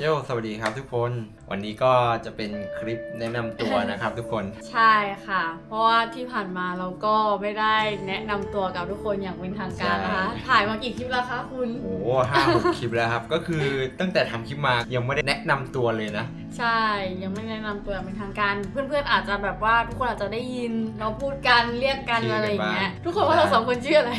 โยสวัสดีครับทุกคน วันนี้ก็จะเป็นคลิปแนะนำตัวนะครับทุกคน ใช่ค่ะ เพราะว่าที่ผ่านมาเราก็ไม่ได้แนะนำตัวกับทุกคนอย่างเป็นทางการนะคะ ใช่ ถ่ายมากี่คลิปแล้วคะคุณ โอ้โหห้าหกคลิปแล้วครับ ก็คือตั้งแต่ทำคลิปมายังไม่ได้แนะนำตัวเลยนะ ใช่ ยังไม่แนะนำตัวอย่างเป็นทางการ เพื่อนๆอาจจะแบบว่าทุกคนอาจจะได้ยิน เราพูดกันเรียกกันชื่อกันอะไรอย่างเงี้ยบ้างทุกคนว่าเราสองคนชื่ออะไร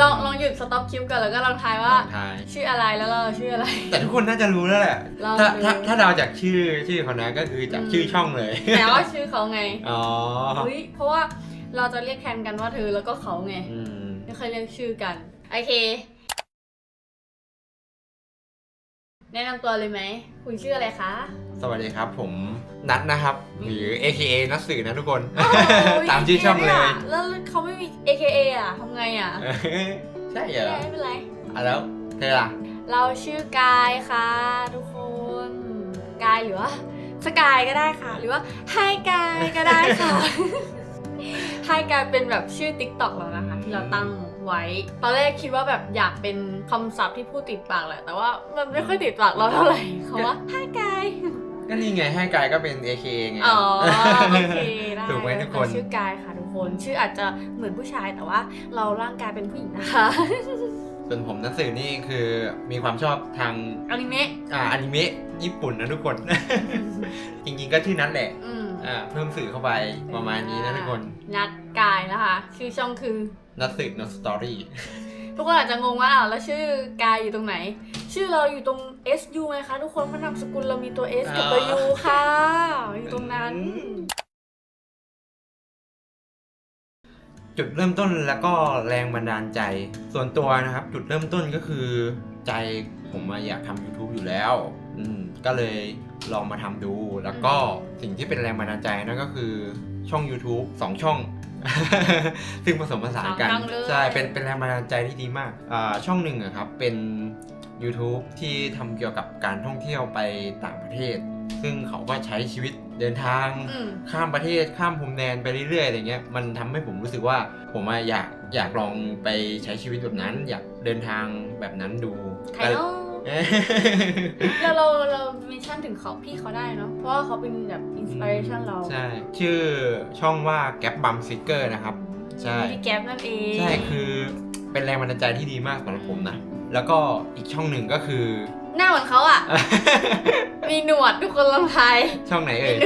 ลองลองหยุดสต็อปคลิปกันแล้วก็ลองทายว่าลองทาย ชื่ออะไรแล้วเราชื่ออะไร แต่ทุกคนน่าจะรู้แล้วแหละลองถ้าดูถ้าถ้าเดาจากชื่อชื่อเขานะก็คือจากอืมชื่อช่องเลย แต่ว่าชื่อเขาไงอ๋อเฮ้ยเพราะว่าเราจะเรียกแทนกันว่าเธอแล้วก็เขาไง อืมไม่เคยเรียกชื่อกัน โอเค แนะนำตัวเลยไหม คุณชื่ออะไรคะ สวัสดีครับผม นัทนะครับ หรือ AKA นัทสื่อนะทุกคนโอ้ยตามชื่อช่องเลย แล้วเขาไม่มี AKA อะทำไงอะใช่เหรไม่อเป็นไรไม่เป็นไรอะแล้วเธอล่ะ เราชื่อกายค่ะ ทุกคน กายหรือว่าสกายก็ได้ค่ะ หรือว่าไฮกายก็ได้ค่ะไฮกายเป็นแบบชื่อ TikTok เรานะคะ ที่เราตั้งไว้ ตอนแรกคิดว่าแบบอยากเป็นคำศัพท์ที่พูดติดปากแหละ แต่ว่ามันไม่ค่อยติดปากเราเท่าไหร่เขาว่าไฮกาย ก็นี่ไงให้กายก็เป็น AKA ไง อ๋อโอเคได้ถูกไหมทุกคนเราชื่อกายค่ะทุกคน ชื่ออาจจะเหมือนผู้ชายแต่ว่าเราร่างกายเป็นผู้หญิงนะคะ ส่วนผมนัทสื่อนี่คือมีความชอบทางอนิเมะอ่าอนิเมะญี่ปุ่นนะทุกคน จริงๆก็ชื่อนั้นแหละอืมอ่าเพิ่มสื่อเข้าไปประมาณนี้นะทุกคน นัดกายนะคะ ชื่อช่องคือนัทสื่อ no story ทุกคนอาจจะงงว่าอ้าวแล้วชื่อกายอยู่ตรงไหน ชื่อเราอยู่ตรง SU ไหมคะทุกคนเพราะนามสกุลเรามีตัว S กับตัว U ค่ะ อยู่ตรงนั้น จุดเริ่มต้นแล้วก็แรงบันดาลใจ ส่วนตัวนะครับ จุดเริ่มต้นก็คือ ใจผมอะอยากทำ YouTube อยู่แล้ว อืมก็เลยลองมาทำดู แล้วก็สิ่งที่เป็นแรงบันดาลใจนั่นก็คือช่อง YouTube 2 ช่อง ซึ่งผสมผสานกันสองช่องเลย ใช่เป็นเป็นแรงบันดาลใจที่ดีมากอ่าช่องหนึ่งอะครับเป็น YouTube ที่ทำเกี่ยวกับการท่องเที่ยวไปต่างประเทศ ซึ่งเขาก็ใช้ชีวิตเดินทาง อืม ข้ามประเทศข้ามพรมแดนไปเรื่อยๆอะไรเงี้ยมันทำให้ผมรู้สึกว่าผมอะอยากอยากลองไปใช้ชีวิตแบบนั้น อยากเดินทางแบบนั้นดูใครเนาะเอ้ยแล้วเราเราเมนชั่นถึงเขาพี่เขาได้เนาะ เพราะว่าเขาเป็นแบบอินสปิเรชันเราใช่ ชื่อช่องว่าแก๊ปบัมซิกเกอร์นะครับ ใช่ พี่แก๊ปนั่นเอง ใช่คือเป็นแรงบันดาลใจที่ดีมากสำหรับผมนะ แล้วก็อีกช่องหนึ่งก็คือ หน้าเหมือนเขาอะ มีหนวดทุกคนลองทาย ช่องไหนเอ่ย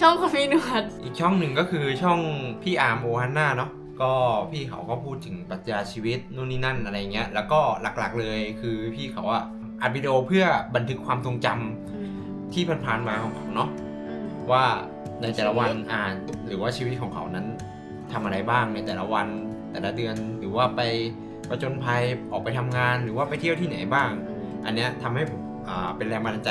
ช่องคนมีหนวด อีกช่องหนึ่งก็คือช่องพี่อาร์มโอฮันนาเนาะก็พี่เขาก็พูดถึงปรัชญาชีวิตนู่นนี่นั่นอะไรเงี้ยแล้วก็หลักๆเลยคือพี่เขาอะอัดวิดีโอเพื่อบันทึกความทรงจำที่ผ่านๆมาของเขาเนาะว่าในแต่ละวันอ่านหรือว่าชีวิตของเขานั้นทำอะไรบ้างในแต่ละวันแต่ละเดือนหรือว่าไป ประจนภัยออกไปทำงานหรือว่าไปเที่ยวที่ไหนบ้าง อันเนี้ยทำให้ผมอ่าเป็นแรงบันดาลใจ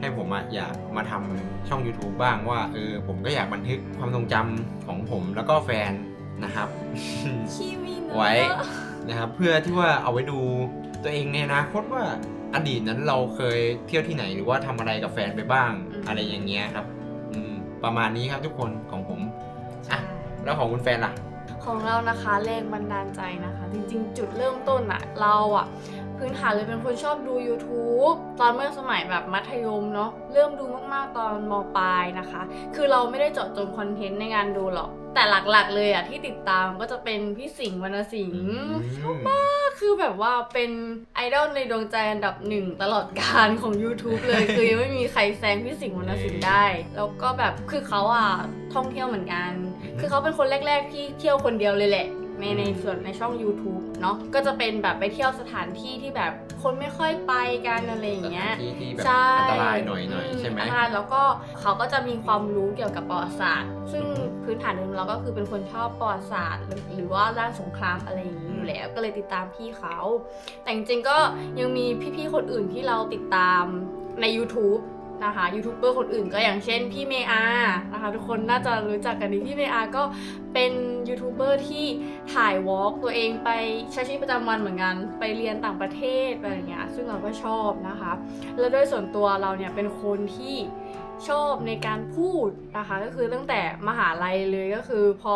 ให้ผมอะอยากมาทำช่อง YouTube บ้างว่าเออผมก็อยากบันทึกความทรงจำของผมแล้วก็แฟนนะครับชีมีหนวดไว้นะครับเพื่อที่ว่าเอาไว้ดูตัวเองในอนาคตว่าอดีตนั้นเราเคยเที่ยวที่ไหนหรือว่าทำอะไรกับแฟนไปบ้างอะไรอย่างเงี้ยครับอืมประมาณนี้ครับทุกคนของผมอะแล้วของคุณแฟนล่ะ ของเรานะคะแรงบันดาลใจนะคะ จริงๆ จุดเริ่มต้นอะเราอะ พื้นฐานเลยเป็นคนชอบดู YouTube ตอนเมื่อสมัยแบบมัธยมเนาะเริ่มดูมากๆตอนมปลายนะคะ คือเราไม่ได้เจาะจงคอนเทนต์ในงานดูหรอก แต่หลักๆเลยอะที่ติดตามก็จะเป็นพี่สิงห์วรรณสิงห์คือแบบว่าเป็นไอดอลในดวงใจอันดับหนึ่งตลอดการของ YouTube เลย คือยังไม่มีใครแซงพี่สิงห์วรรณสิงห์ได้ แล้วก็แบบคือเขาอะท่องเที่ยวเหมือนกัน คือเขาเป็นคนแรก ๆ ที่เที่ยวคนเดียวเลยแหละ ในในส่วนในช่อง YouTube เนาะก็จะเป็นแบบไปเที่ยวสถานที่ที่แบบคนไม่ค่อยไปกันอะไรอย่างเงี้ยสถานที่ที่แบบใช่อันตรายหน่อยหน่อยใช่ไหมอันตรายแล้วก็เขาก็จะมีความรู้เกี่ยวกับประวัติศาสตร์ ซึ่งพื้นฐานเดิมเราก็คือเป็นคนชอบประวัติศาสตร์หรือหรือว่าด้านสงครามอะไรอย่างนี้อยู่แล้วก็เลยติดตามพี่เขา แต่จริงๆก็ยังมีพี่ๆคนอื่นที่เราติดตามใน YouTube นะคะยูทูบเบอร์คนอื่นก็อย่างเช่นพี่เมอานะคะทุกคนน่าจะรู้จักกันดีพี่เมอาก็เป็นยูทูบเบอร์ที่ถ่ายวอล์กตัวเองไปใช้ชีวิตประจำวันเหมือนกัน ไปเรียนต่างประเทศอะไรอย่างเงี้ยซึ่งเราก็ชอบนะคะ แล้วด้วยส่วนตัวเราเนี่ยเป็นคนที่ ชอบในการพูดนะคะก็คือตั้งแต่มหาลัยเลยก็คือพอ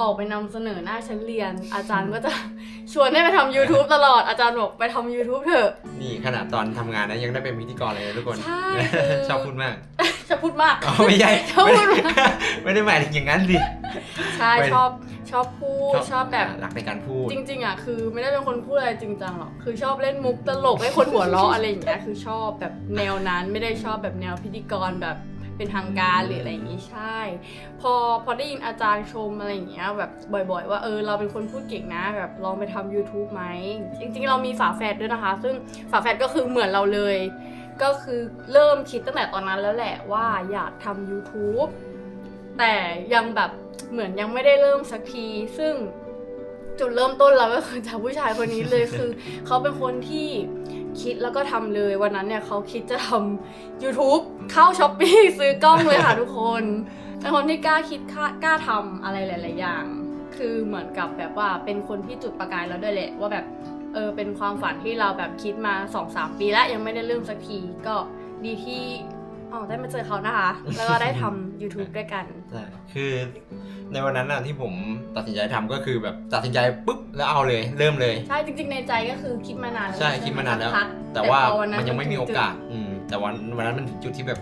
ออกไปนำเสนอหน้าชั้นเรียน อาจารย์ก็จะชวนให้ไปทำ YouTube ตลอดอาจารย์บอกไปทำ YouTube เถอะ นี่ขนาดตอนทำงานนะยังได้เป็นพิธีกรเลยนะทุกคนใช่คือชอบพูดมากจะพูดมากอ๋อไม่ใช่ชอบไม่พูดได้มากไม่ได้หมายถึงอย่างนั้นสิ ใช่ไปชอบชอบพูดชอบแบบรักในการพูด จริง ๆอะคือไม่ได้เป็นคนพูดอะไรจริงจังหรอกคือชอบเล่นมุกตลกให้คนหัวเราะอะไรอย่างเงี้ยคือชอบแบบแนวนั้นไม่ได้ชอบแบบแนวพิธีกรแบบเป็นทางการหรืออะไรอย่างงี้ใช่ พอพอได้ยินอาจารย์ชมอะไรอย่างเงี้ยแบบบ่อย ๆ ว่าเออเราเป็นคนพูดเก่งนะแบบลองไปทำ YouTube ไหมจริง ๆ เรามีฝาแฝดด้วยนะคะ ซึ่งฝาแฝดก็คือเหมือนเราเลย ก็คือเริ่มคิดตั้งแต่ตอนนั้นแล้วแหละว่าอยากทำ YouTube แต่ยังแบบ เหมือนยังไม่ได้เริ่มสักที ซึ่งจุดเริ่มต้นเราก็คือจากผู้ชายคนนี้เลยคือ เขาเป็นคนที่คิดแล้วก็ทำเลยวันนั้นเนี่ยเขาคิดจะทำ YouTube เข้าช้อปปี้ซื้อกล้องเลยค่ะทุกคนเป็นคนที่กล้าคิดกล้ากล้าทำอะไรหลาย ๆ อย่าง คือเหมือนกับแบบว่าเป็นคนที่จุดประกายเราด้วยแหละว่าแบบเออเป็นความฝันที่เราแบบคิดมา2-3ปีแล้วยังไม่ได้เริ่มสักทีก็ดีที่ อ๋อได้มาเจอเขานะคะ แล้วก็ได้ทำ YouTube ด้วยกัน ใช่คือในวันนั้นน่ะที่ผมตัดสินใจทำก็คือแบบตัดสินใจปุ๊บแล้วเอาเลยเริ่มเลย ใช่จริง ๆ ในใจก็คือคิดมานานแล้วใช่ไหคิดมานานแล้ว สักพักแต่ว่าพอวัมันยังไม่มีถึโอกาส อืมแต่วันวันนั้นมันถึงจุดที่แบบ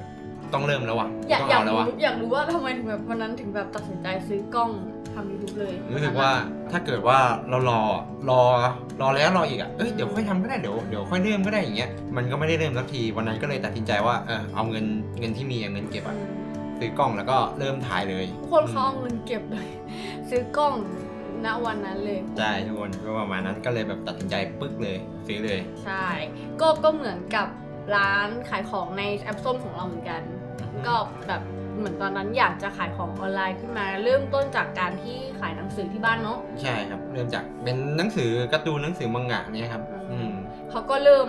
ต้องเริ่มแล้วว่ะอยากต้องอยากเอาแล้วรู้ว่ะอยากรู้ว่าทำไมถึงแบบวันนั้นถึงแบบตัดสินใจซื้อกล้องทำ YouTube เลยรู้สึกว่าถ้าเกิดว่าเรารอรอรอแล้วรออีกอะเอ้ยเดี๋ยวค่อยทำก็ได้เดี๋ยวเดี๋ยวค่อยเริ่มก็ได้อย่างเงี้ยมันก็ไม่ได้เริ่มสักทีวันนั้นก็เลยตัดสินใจว่าเออเอาเงินเงินที่มีอะเงินเก็บอะซื้อกล้องแล้วก็เริ่มถ่ายเลยทุกคนเขาเอาเงินเก็บเลย ซื้อกล้องณวันนั้นเลย ใช่ทุกคนก็ประมาณนั้นก็เลยแบบตัดสินใจปึ๊กเลยซื้อเลย ใช่ ก็ก็เหมือนกับร้านขายของในแอปส้มของเราเหมือนกัน ก็แบบเหมือนตอนนั้นอยากจะขายของออนไลน์ขึ้นมา เริ่มต้นจากการที่ขายหนังสือที่บ้านเนาะใช่ครับ เริ่มจากเป็นหนังสือการ์ตูนหนังสือมังงะเนี่ยครับอืมอืมเขาก็เริ่ม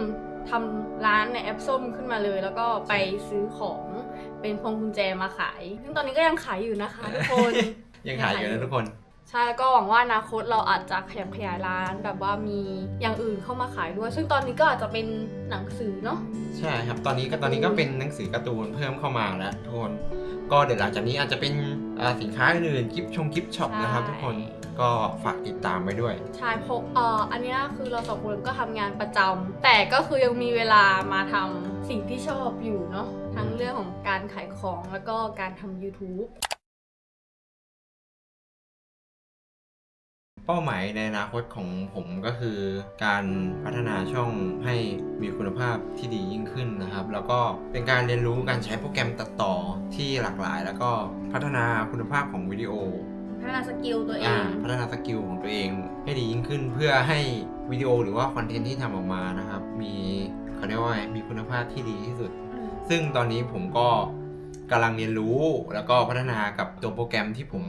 ทำร้านในแอปส้มขึ้นมาเลย แล้วก็ไปซื้อของเป็นพวงกุญแจมาขาย ซึ่งตอนนี้ก็ยังขายอยู่นะคะทุกคน ยังขายอยู่นะทุกคน ใช่แล้วก็หวังว่าอนาคตเราอาจจะขยับขยายร้าน แบบว่ามีอย่างอื่นเข้ามาขายด้วย ซึ่งตอนนี้ก็อาจจะเป็นหนังสือเนาะ ใช่ครับ ตอนนี้ก็ตอนนี้ก็เป็นหนังสือการ์ตูนเพิ่มเข้ามาแล้วทุกคนก็เดี๋ยวหลังจากนี้อาจจะเป็นอ่าสินค้าอื่นๆกิฟชงกิฟช็อปนะครับทุกคนก็ฝากติดตามไว้ด้วย ใช่เพราะเอ่ออันเนี้ยคือเราสองคนก็ทำงานประจำแต่ก็คือยังมีเวลามาทำสิ่งที่ชอบอยู่เนาะทั้งเรื่องของการขายของแล้วก็การทำ YouTube เป้าหมายในอนาคตของผมก็คือการพัฒนาช่องให้มีคุณภาพที่ดียิ่งขึ้นนะครับ แล้วก็เป็นการเรียนรู้การใช้โปรแกรมตัดต่อที่หลากหลาย แล้วก็พัฒนาคุณภาพของวิดีโอ พัฒนาสกิลตัวเออ่างพัฒนาสกิลของตัวเองให้ดียิ่งขึ้น เพื่อให้วิดีโอหรือว่าคอนเทนต์ที่ทำออกมานะครับ มีเขาเรียกว่าไงมีคุณภาพที่ดีที่สุด ซึ่งตอนนี้ผมก็กำลังเรียนรู้แล้วก็พัฒนากับตัวโปรแกรมที่ผม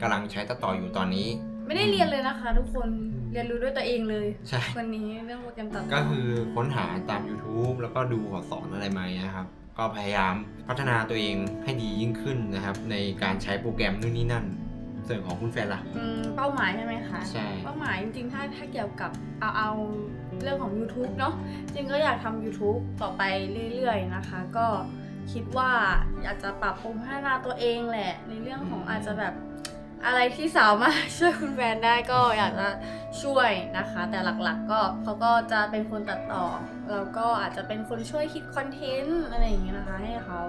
กำลังใช้ตัดต่ออยู่ตอนนี้ ไม่ได้เรียนเลยนะคะ ทุกคนเรียนรู้ด้วยตัวเองเลยใช่ วันนี้เรื่องโปรแกรมตัดต่ก็คือค้นหาตาม YouTube แล้วก็ดูขอสอนอะไรมานะครับ ก็พยายามพัฒนาตัวเองให้ดียิ่งขึ้นนะครับ ในการใช้โปรแกรมนู่นนี่นั่น ส่วนของคุณแฟนล่ะอืมเป้าหมายใช่ไหมคะ ใช่ เป้าหมายจริงๆ ถ้าถ้าเกี่ยวกับเอาเอาเรื่องของ YouTube เนาะจริงก็อยากทำ YouTube ต่อไปเรื่อยๆนะคะ ก็คิดว่าอยากจะปรับปรุงพัฒนาตัวเองแหละ ในเรื่องของอาจจะแบบ อะไรที่สามารถช่วยคุณแฟนได้ก็อยากจะช่วยนะคะ แต่หลักๆก็เขาก็จะเป็นคนตัดต่อ แล้วก็อาจจะเป็นคนช่วยคิดคอนเทนต์อะไรอย่างเงี้ยนะคะให้เขา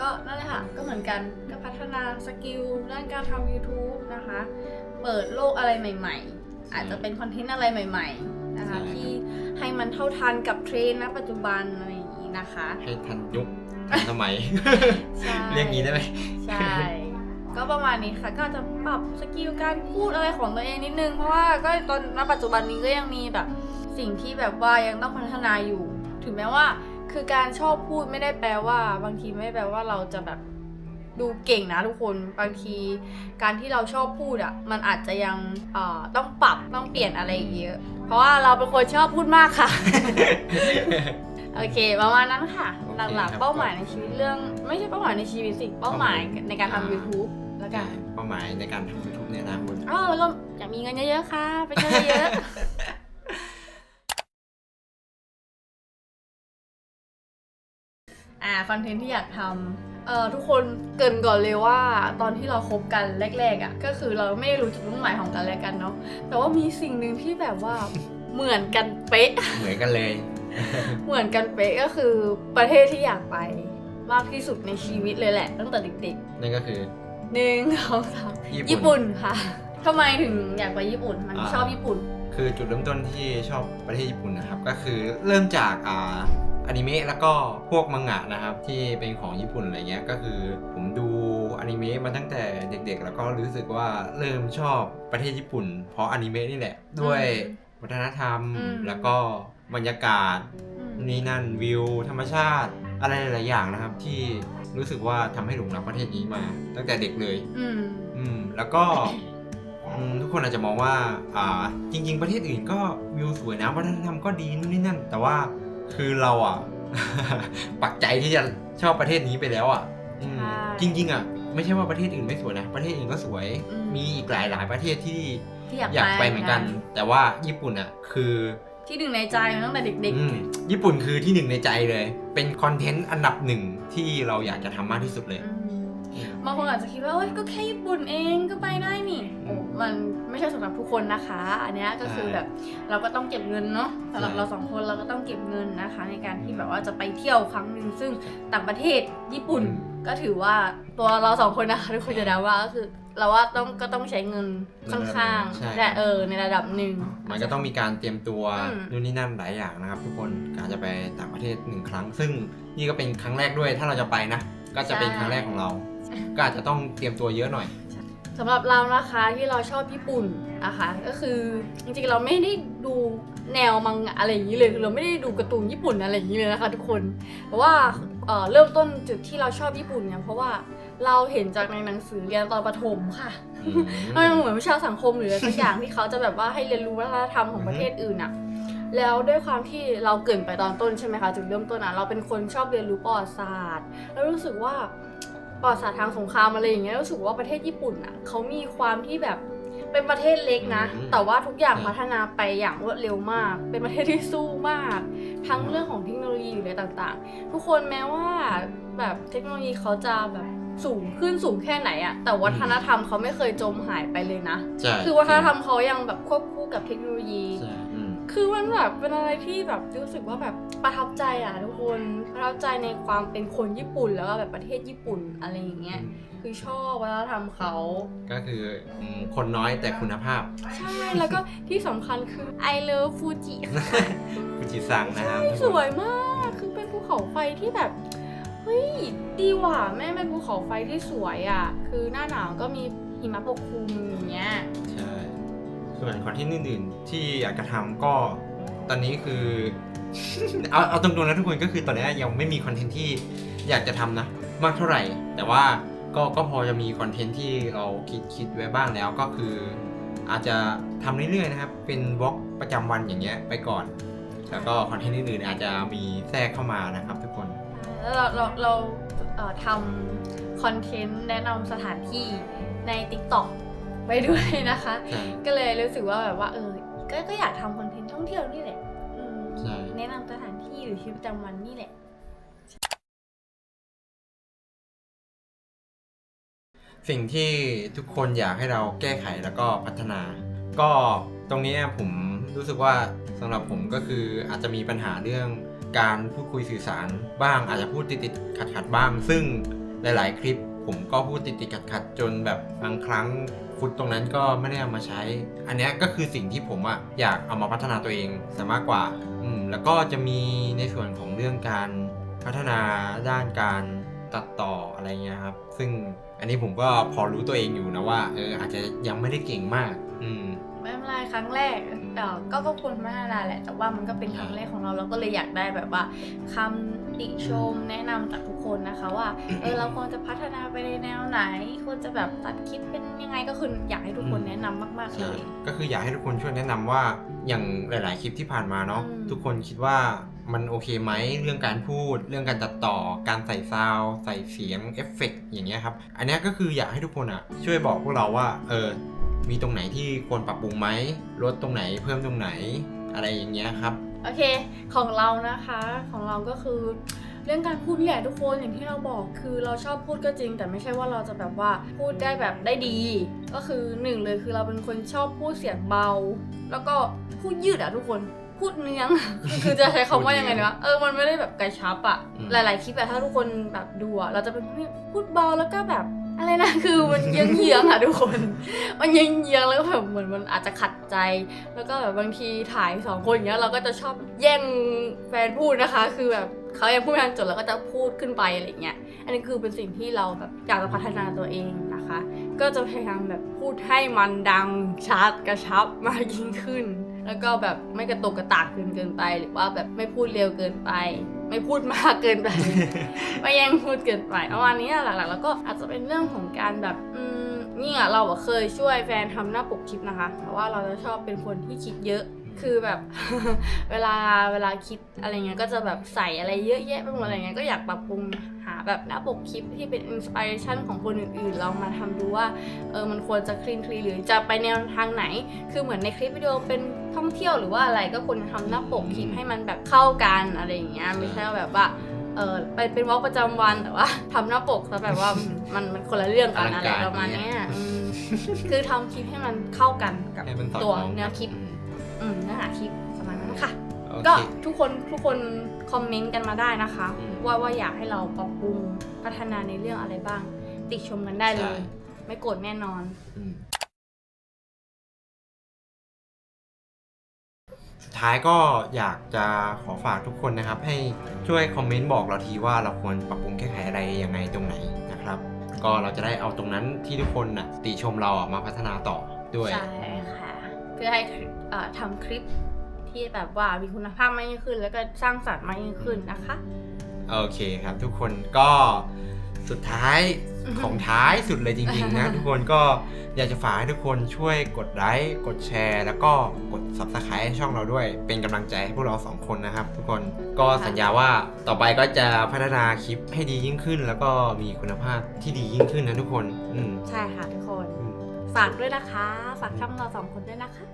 ก็นั่นแหละค่ะ ก็เหมือนกันก็พัฒนาสกิลด้านการทำ YouTube นะคะ เปิดโลกอะไรใหม่ ๆ อาจจะเป็นคอนเทนต์อะไรใหม่ ๆนะคะ ใช่ครับ ที่ให้มันเท่าทันกับเทรนด์ณปัจจุบันอะไรอย่างนี้นะคะให้ทันยุคทันสมัย ใช่เรียกงี้ได้ไหม ใช่ ก็ประมาณนี้ค่ะ ก็อาจจะปรับสกิลการพูดอะไรของตัวเองนิดนึง เพราะว่าก็ตอนณปัจจุบันนี้ก็ยังมีแบบสิ่งที่แบบว่ายังต้องพัฒนาอยู่ ถึงแม้ว่า คือการชอบพูดไม่ได้แปลว่า บางทีไม่ได้แปลว่าเราจะแบบดูเก่งนะทุกคน บางทีการที่เราชอบพูดอะ มันอาจจะยังเอ่อต้องปรับต้องเปลี่ยนอะไรอีกเยอะ เพราะว่าเราเป็นคนชอบพูดมากค่ะ โอเคประมาณนั้นค่ะโอเคหลักครับๆเป้าหมายในชีวิตเรื่อง ไม่ใช่เป้าหมายในชีวิตสิ เป้าหมายครับผมในการอ่าทำ YouTube แล้วกันเป้าหมายในการทำ YouTube ในอนาคตอ๋อแล้วก็อยากมีเงินเยอะๆค่ะ ไปเที่ยวเยอะๆ อ่าคอนเทนต์ที่อยากทำเอ่อทุกคนเกรินก่อนเลยว่า ตอนที่เราคบกันแรกๆอะ่ะก็คือเราไม่ได้รู้จุดมุ่งหมายของกันและกันเนาะแต่ว่ามีสิ่งหนึ่งที่แบบว่า เหมือนกันเป๊ะ เหมือนกันเลย เหมือนกันเป๊ะก็คือประเทศที่อยากไป มากที่สุดในชีวิตเลยแหละ ตั้งแต่เด็กนั่นก็คือๆ หนึ่งสองสามญี่ญี่ปุ่นปุ่นค่ะทำไมถึงอยากไปญี่ปุ่นมันอ่าชอบญี่ปุ่น คือจุดเริ่มต้นที่ชอบประเทศญี่ปุ่นนะครับ ก็คือเริ่มจากอ่าอนิเมะแล้วก็พวกมังงะนะครับ ที่เป็นของญี่ปุ่นอะไรเงี้ยก็คือผมดูอนิเมะมาตั้งแต่เด็กๆ แล้วก็รู้สึกว่าเริ่มชอบประเทศญี่ปุ่น เพราะอนิเมะนี่แหละ ด้วยอืมวัฒนธรรมอืมแล้วก็บรรยากาศอืมนี่นั่นวิว ธรรมชาติ อะไรหลายๆอย่างนะครับที่ รู้สึกว่าทำให้หลงรักประเทศนี้มา ตั้งแต่เด็กเลย อืมอืมแล้วก็อืมทุกคนอาจจะมองว่า อ่า จริง ๆ ประเทศอื่นก็วิวสวยนะวัฒนธรรมก็ดีนู่นนี่นั่น แต่ว่าคือเราอะ ปักใจที่จะชอบประเทศนี้ไปแล้วอะอืมใช่จริง ๆ อะ ไม่ใช่ว่าประเทศอื่นไม่สวยนะ ประเทศอื่นก็สวยอืมมีอีกหลายหลายๆประเทศที่ที่อยากอยากไปเหมือนกัน แต่ว่าญี่ปุ่นอะ คือ ที่หนึ่งในใจมาตั้งแต่เด็กอืมญี่ปุ่นคือที่หนึ่งในใจเลย เป็นคอนเทนต์อันดับหนึ่งที่เราอยากจะทำมากที่สุดเลย ๆอืมบางคนอาจจะคิดว่าเอ้ยก็แค่ญี่ปุ่นเองก็ไปได้นี่โอ้มันไม่ใช่สำหรับทุกคนนะคะ อันเนี้ยก็คือใช่แบบเราก็ต้องเก็บเงินเนาะสำหรับใช่เราสองคนเราก็ต้องเก็บเงินนะคะ ในการที่แบบว่าจะไปเที่ยวครั้งหนึ่งซึ่งต่างประเทศญี่ปุ่น ก็ถือว่าตัวเราสองคนนะคะทุกคนจะเดาว่าก็คือเราว่าต้องก็ต้องใช้เงินค่อนข้างใช่ แต่เออในระดับหนึ่ง มันก็ต้องมีการเตรียมตัวอืม นู่นนี่นั่นหลายอย่างนะครับ ทุกคนการจะไปต่างประเทศหนึ่งครั้ง ซึ่งนี่ก็เป็นครั้งแรกด้วย ถ้าเราจะไปนะ ก็จะเป็นครั้งแรกของเรา ก็อาจจะต้องเตรียมตัวเยอะหน่อย สำหรับเรานะคะที่เราชอบญี่ปุ่นนะคะก็คือจริงๆเราไม่ได้ดูแนวมังงะอะไรอย่างนี้เลยคือเราไม่ได้ดูการ์ตูนญี่ปุ่นอะไรอย่างนี้เลยนะคะ ทุกคนเพราะว่า เอ่อเริ่มต้นจุดที่เราชอบญี่ปุ่นเนี่ยเพราะว่าเราเห็นจากในหนังสือเรียนตอนประถมค่ะอืมมันเหมือนวิชาสังคมหรืออะไรสักอย่างที่เขาจะแบบว่าให้เรียนรู้วัฒนธรรมของประเทศอื่นอะแล้วด้วยความที่เราเกรินไปตอนต้นใช่ไหมคะจุดเริ่มต้นอะเราเป็นคนชอบเรียนรู้ประวัติศาสตร์ แล้วรู้สึกว่าประวัติศาสตร์ทางสงครามอะไรอย่างเงี้ยรู้สึกว่าประเทศญี่ปุ่นอะเขามีความที่แบบ เป็นประเทศเล็กนะ อืม แต่ว่าทุกอย่างใช่พัฒนาไปอย่างรวดเร็วมาก เป็นประเทศที่สู้มาก ทั้งเรื่องของเทคโนโลยีหรืออะไรต่างๆ ทุกคนแม้ว่าแบบเทคโนโลยีเขาจะแบบสูงขึ้นสูงแค่ไหนอะแต่วัฒนธรรมเขาไม่เคยจมหายไปเลยนะ ใช่คือวัฒนธรรมเขายังแบบควบคู่กับเทคโนโลยี ใช่อืม คือมันแบบเป็นอะไรที่แบบรู้สึกว่าแบบประทับใจอะทุกคนประทับใจในความเป็นคนญี่ปุ่นแล้วก็แบบประเทศญี่ปุ่นอะไรอย่างเงี้ยคือชอบวัฒนธรรมเขา ก็คืออืมคนน้อยแต่คุณภาพ ใช่แล้วก็ที่สำคัญคือ I love Fuji ค่ะฟูจิซังนะครับทุกคนสวยมากคือเป็นภูเขาไฟที่แบบเฮ้ยดีว่ะแม่เป็นภูเขาไฟที่สวยอะ คือหน้าหนาวก็มีหิมะปกคลุมอย่างเงี้ยใช่ ส่วนคอนเทนต์อื่นๆ ที่อยากจะทำก็ตอนนี้คือ เอาเอาตรงๆนะทุกคนก็คือตอนนี้ยังไม่มีคอนเทนต์ที่อยากจะทำนะมากเท่าไหร่ แต่ว่าก็ก็พอจะมีคอนเทนต์ที่เราคิดคิดไว้บ้างแล้วก็คือ อาจจะทำเรื่อยๆนะครับ เป็นบล็อกประจำวันอย่างเงี้ยไปก่อน แล้วก็คอนเทนต์อื่นๆอาจจะมีแทรกเข้ามานะครับ ทุกคนแล้วเราเราเราเอ่อทำคอนเทนต์แนะนำสถานที่ใน TikTok ไปด้วยนะคะใช่ก็เลยรู้สึกว่าแบบว่าเออ ก็ก็อยากทำคอนเทนต์ท่องเที่ยวนี่แหละอืมใช่แนะนำสถานที่หรือชีวิตประจำวันนี่แหละ สิ่งที่ทุกคนอยากให้เราแก้ไขแล้วก็พัฒนา ก็ตรงนี้ผมรู้สึกว่าสำหรับผมก็คืออาจจะมีปัญหาเรื่องการพูดคุยสื่อสารบ้างอาจจะพูดติดติดขัดขัดๆบ้าง ซึ่งหลาย ๆ คลิป ผมก็พูดติดติดขัดขัดจนแบบบางครั้งฟุตตรงนั้นก็ไม่ได้เอามาใช้ อันนี้ก็คือสิ่งที่ผมอะอยากเอามาพัฒนาตัวเองสมากกว่า อืมแล้วก็จะมีในส่วนของเรื่องการพัฒนาด้านการตัดต่ออะไรเงี้ยครับ ซึ่งอันนี้ผมก็พอรู้ตัวเองอยู่นะว่าเอออาจจะยังไม่ได้เก่งมาก อืม ไม่เป็นไรครั้งแรกเอ่อก็ก็ควรพัฒนาแหละ แต่ว่ามันก็เป็นครั้งแรกของเราเราก็เลยอยากได้แบบว่าคำติชมแนะนำจากทุกคนนะคะว่าเออเราควรจะพัฒนาไปในแนวไหนควรจะแบบตัดคลิปเป็นยังไงก็คืออยากให้ทุกคนแนะนำมากๆเลใช่ยก็คืออยากให้ทุกคนช่วยแนะนำว่าอย่างหลาย ๆ คลิปที่ผ่านมาเนาะอืมทุกคนคิดว่ามันโอเคไหมเรื่องการพูด เรื่องการตัดต่อ การใส่ซาวด์ใส่เสียงเอฟเฟกต์อย่างเงี้ยครับ อันเนี้ยก็คืออยากให้ทุกคนอะช่วยบอกพวกเราว่าเออ มีตรงไหนที่ควรปรับปรุงไหมลดตรงไหนเพิ่มตรงไหนอะไรอย่างเงี้ยครับ โอเค ของเรานะคะของเราก็คือ เรื่องการพูดนี่แหละทุกคนอย่างที่เราบอกคือเราชอบพูดก็จริง แต่ไม่ใช่ว่าเราจะแบบว่าพูดได้แบบได้ดี ก็คือหนึ่งเลยคือเราเป็นคนชอบพูดเสียงเบา แล้วก็พูดยืดอะทุกคนพูดเนื้อง คือจะใช้คำว่ายังไงดีวะเออมันไม่ได้แบบกระชับอะอืม หลาย ๆ คลิปอะถ้าทุกคนแบบดูอะเราจะเป็นพูดเบาแล้วก็แบบ อะไรนะคือมันเยื้องๆอะทุกคน มันเยื้องๆแล้วก็แบบเหมือนมันอาจจะขัดใจ แล้วก็แบบบางทีถ่ายสองคนอย่างเงี้ยเราก็จะชอบแย่งแฟนพูดนะคะ คือแบบเขายังพูดไม่ทันจบเราก็จะพูดขึ้นไปอะไรเงี้ย อันนี้คือเป็นสิ่งที่เราแบบอยากจะพัฒนาตัวเองนะคะ ก็จะพยายามแบบพูดให้มันดังชัดกระชับมากยิ่งขึ้น แล้วก็แบบไม่กระตุกกระตากเกินเกินไป หรือว่าแบบไม่พูดเร็วเกินไป ไม่พูดมากเกินไป ไม่แย่งพูดเกินไปประมาณนี้หลักๆแล้วก็อาจจะเป็นเรื่องของการแบบอืมเนี่ยเราอะเคยช่วยแฟนทำหน้าปกคลิปนะคะเพราะว่าเราจะชอบเป็นคนที่คิดเยอะคือแบบเวลาเวลาคิดอะไรเงี้ยก็จะแบบใส่อะไรเยอะแยะไปหมดอะไรเงี้ยก็อยากปรับปรุงหา แบบหน้าปกคลิปที่เป็นอินสปิเรชันของคนอื่นๆลองมาทำดูว่าเออมันควรจะคลีนคลีหรือจะไปแนวทางไหน คือเหมือนในคลิปวิดีโอเป็นท่องเที่ยวหรือว่าอะไรก็ควรจะทำหน้าปกคลิปให้มันแบบเข้ากันอะไรอย่างเงี้ยไม่ใช่ว่าแบบว่าเออไปเป็นวอล์กประจำวันแต่ว่าทำหน้าปกแล้วแบบว่ามันมันคนละเรื่องกันอะไรประมาณเนี้ยอืมคือทำคลิปให้มันเข้ากันกับให้มันสอดตัวคล้องเนื้อคลิปอืมอืมเนื้อหาคลิปประมาณนั้นค่ะโอเคก็ทุกคนทุกคนคอมเมนต์กันมาได้นะคะอืม ว่าว่าอยากให้เราปรับปรุงพัฒนาในเรื่องอะไรบ้าง ติชมกันได้เลย ใช่ ไม่โกรธแน่นอนอืมสุดท้ายก็อยากจะขอฝากทุกคนนะครับ ให้ช่วยคอมเมนต์บอกเราทีว่าเราควรปรับปรุงแก้ไขอะไรยังไงตรงไหนนะครับ ก็เราจะได้เอาตรงนั้นที่ทุกคนน่ะติชมเราอะมาพัฒนาต่อด้วย ใช่ค่ะ เพื่อให้เอ่อทำคลิปที่แบบว่ามีคุณภาพมากยิ่งขึ้น แล้วก็สร้างสรรค์มากยิ่งขึ้นนะคะ โอเคครับ ทุกคนก็สุดท้ายของท้ายสุดเลยจริงๆนะ ทุกคนก็อยากจะฝากให้ทุกคนช่วยกดไลค์กดแชร์ แล้วก็กด subscribe ให้ช่องเราด้วย เป็นกำลังใจให้พวกเราสองคนนะครับ ทุกคนก็สัญญาว่าต่อไปก็จะพัฒนาคลิปให้ดียิ่งขึ้น แล้วก็มีคุณภาพที่ดียิ่งขึ้นนะทุกคนอืมใช่ค่ะทุกคนอืมฝากด้วยนะคะ ฝากช่องเราสองคนด้วยนะคะ